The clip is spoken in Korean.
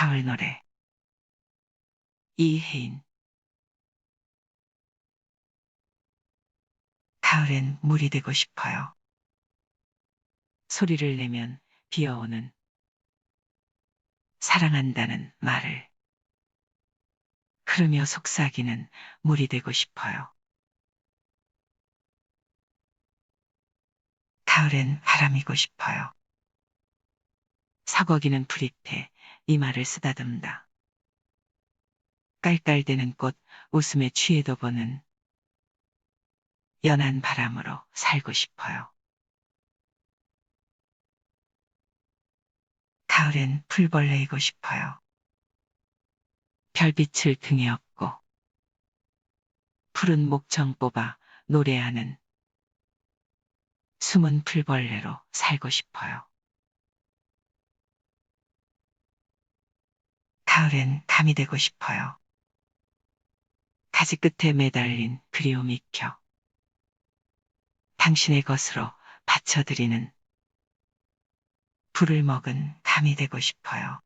가을 노래 이혜인 가을엔 물이 되고 싶어요. 소리를 내면 비어오는 사랑한다는 말을 흐르며 속삭이는 물이 되고 싶어요. 가을엔 바람이고 싶어요. 사거기는 프리페 이마를 쓰다듬다. 깔깔대는 꽃 웃음에 취해도 보는 연한 바람으로 살고 싶어요. 가을엔 풀벌레이고 싶어요. 별빛을 등에 업고 푸른 목청 뽑아 노래하는 숨은 풀벌레로 살고 싶어요. 가을엔 감이 되고 싶어요. 가지 끝에 매달린 그리움 익혀 당신의 것으로 바쳐드리는 불을 먹은 감이 되고 싶어요.